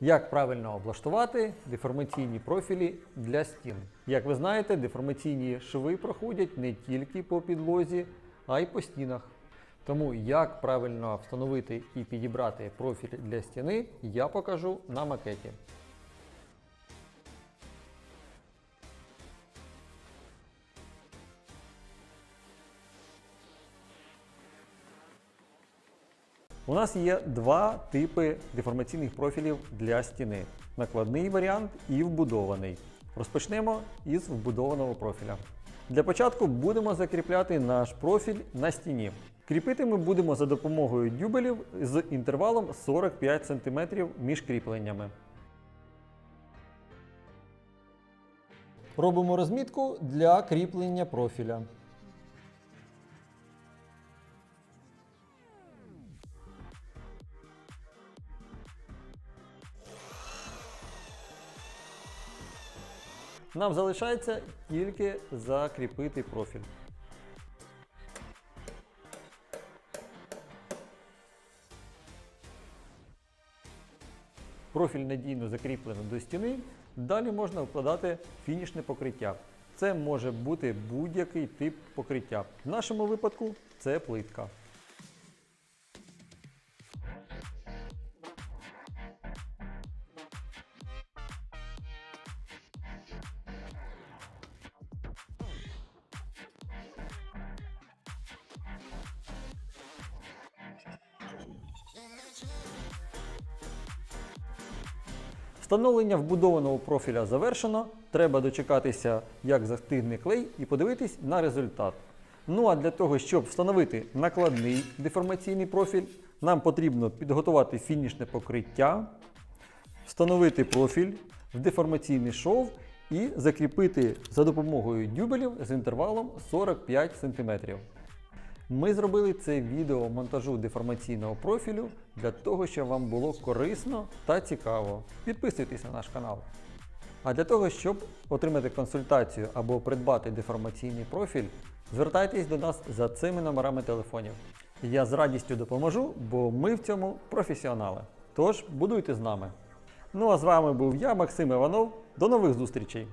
Як правильно облаштувати деформаційні профілі для стін? Як ви знаєте, деформаційні шви проходять не тільки по підлозі, а й по стінах. Тому як правильно встановити і підібрати профіль для стіни, я покажу на макеті. У нас є два типи деформаційних профілів для стіни: накладний варіант і вбудований. Розпочнемо із вбудованого профіля. Для початку будемо закріпляти наш профіль на стіні. Кріпити ми будемо за допомогою дюбелів з інтервалом 45 см між кріпленнями. Робимо розмітку для кріплення профіля. Нам залишається тільки закріпити профіль. Профіль надійно закріплено до стіни. Далі можна вкладати фінішне покриття. Це може бути будь-який тип покриття. В нашому випадку це плитка. Встановлення вбудованого профіля завершено. Треба дочекатися, як застигне клей, і подивитись на результат. Ну а для того, щоб встановити накладний деформаційний профіль, нам потрібно підготувати фінішне покриття, встановити профіль в деформаційний шов і закріпити за допомогою дюбелів з інтервалом 45 см. Ми зробили це відео монтажу деформаційного профілю для того, щоб вам було корисно та цікаво. Підписуйтесь на наш канал. А для того, щоб отримати консультацію або придбати деформаційний профіль, звертайтесь до нас за цими номерами телефонів. Я з радістю допоможу, бо ми в цьому професіонали. Тож будуйте з нами. Ну а з вами був я, Максим Іванов. До нових зустрічей!